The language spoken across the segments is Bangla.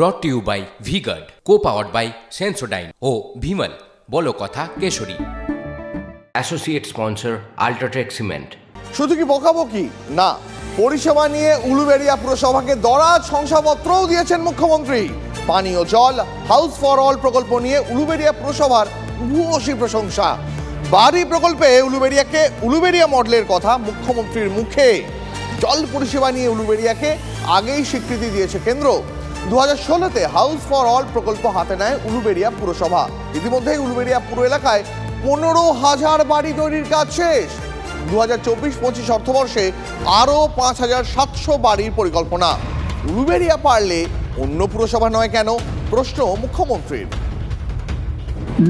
Brought to you by V Guard co powered by Sensodyne ও ভিমল বলো কথা Keshari. Associate sponsor UltraTech cement শুধু কি বকাবকি? না পরিষেবা নিয়ে উলুবেড়িয়া পুরসভাকে দরাজ শংসাপত্রও দিয়েছেন মুখ্যমন্ত্রী। পানীয় জল হাউস ফর অল প্রকল্প নিয়ে উলুবেড়িয়া পুরসভার ভূয়সী প্রশংসা। বাড়ি প্রকল্পে উলুবেড়িয়াকে উলুবেড়িয়া মডেলের কথা মুখ্যমন্ত্রীর মুখে। জল পরিষেবা নিয়ে উলুবেড়িয়াকে আগেই স্বীকৃতি দিয়েছে কেন্দ্র। দু হাজার ষোলোতে হাউস ফর অল প্রকল্প হাতে নেয় উলুবেড়িয়া পুরসভা। ইতিমধ্যেই উলুবেড়িয়া পুরো এলাকায় পনেরো হাজার বাড়ি তৈরির কাজ শেষ। দু হাজার চব্বিশ পঁচিশ অর্থবর্ষে আরও পাঁচ হাজার সাতশো বাড়ির পরিকল্পনা। উলুবেড়িয়া পারলে অন্য পুরসভা নয় কেন? প্রশ্ন মুখ্যমন্ত্রীর।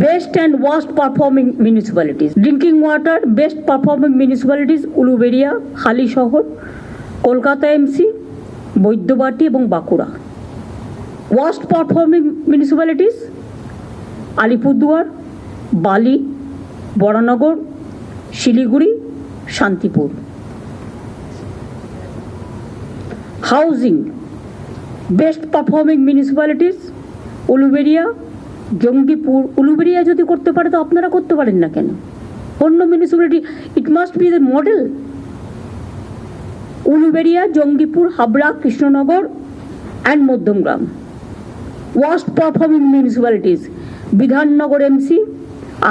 Best and worst performing municipalities. Drinking water, best performing municipalities Uluberia Halisahar Kolkata MC Baidyabati এবং Bankura. Worst performing municipalities Alipurduar Bally Baranagar Siliguri Shantipur housing best performing municipalities Uluberia Jangipur Uluberia যদি করতে পারে তো আপনারা করতে পারেন না কেন? অন্য municipality it must be the model Uluberia Jangipur Habra Krishnanagar and Madhyamgram worst performing municipalities, Bidhannagar MC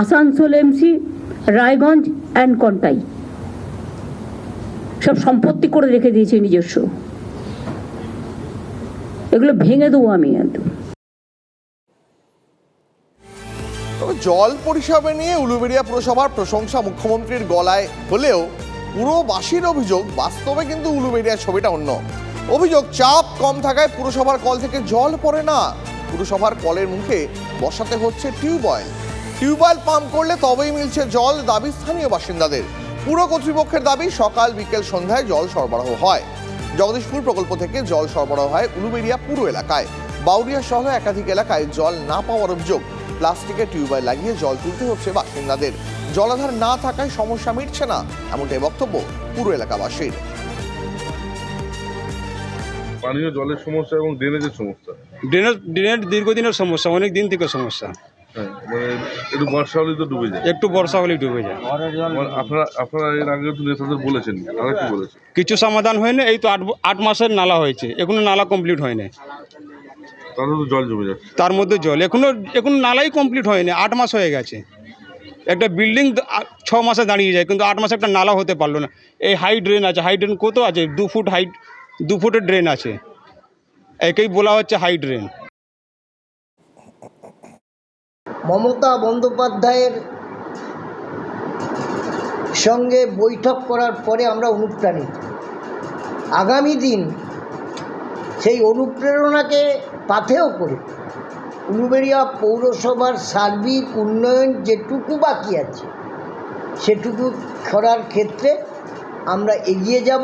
Asansol MC Raiganj and Contai. সব সম্পত্তি করে রেখে দিয়েছে নিজস্ব। এগুলো ভেঙে দেবো আমি একদম। জল পরিষেবা নিয়ে উলুবেড়িয়া পুরসভার প্রশংসা মুখ্যমন্ত্রীর গলায় হলেও পুরোবাসীর অভিযোগ বাস্তবে কিন্তু উলুবেড়িয়ার ছবিটা অন্য। অভিযোগ চাপ কম থাকায় পুরসভার কল থেকে জল পড়ে না। পুরসভার কলের মুখে বসাতে হচ্ছে টিউবওয়েল টিউবওয়েল পাম্প করলে তবেই মিলছে জল, দাবি স্থানীয় বাসিন্দাদের। পুরো কর্তৃপক্ষের দাবি, সকাল বিকেল সন্ধ্যায় জল সরবরাহ হয়। জগদীশপুর প্রকল্প থেকে জল সরবরাহ হয় উলুবেড়িয়া পুরো এলাকায়। বাউরিয়া সহ একাধিক এলাকায় জল না পাওয়ার অভিযোগ। প্লাস্টিকের টিউবওয়েল লাগিয়ে জল তুলতে হচ্ছে বাসিন্দাদের। জলাধার না থাকায় সমস্যা মিটছে না, এমনটাই বক্তব্য পুরো এলাকাবাসীর। পানীয় জলের সমস্যা এবং ড্রেনেজের সমস্যা। ড্রেনের ড্রেনের দীর্ঘদিনের সমস্যা অনেক দিন থেকে সমস্যা। হ্যাঁ মানে একটু বর্ষা হলে তো ডুবে যায়। একটু বর্ষা হলেই ডুবে যায়। মানে আপনারা আপনারা এর আগে তো নেতাদের বলেছেন তারা কি বলেছে কিছু সমাধান হয়নি এই তো আট আট মাসের নালা হয়েছে এখনও নালা কমপ্লিট হয়নি। তাদের তো জল জমে যাচ্ছে। তার মধ্যে জল এখনও এখনও নালাই কমপ্লিট হয়নি আট মাস হয়ে গেছে। একটা বিল্ডিং ছ মাসে দাঁড়িয়ে যায় কিন্তু আট মাসে একটা নালা হতে পারল না। এই হাই ড্রেন আছে হাই ড্রেন কত আছে? দু ফুট হাইট দু ফুটের ড্রেন আছে। একেই বলা হচ্ছে হাই ড্রেন মমতা বন্দ্যোপাধ্যায়ের সঙ্গে বৈঠক করার পরে আমরা অনুপ্রাণিত। আগামী দিন সেই অনুপ্রেরণাকে পাথেও করে উলুবেড়িয়া পৌরসভার সার্বিক উন্নয়ন যেটুকু বাকি আছে, সেটুকু করার ক্ষেত্রে আমরা এগিয়ে যাব।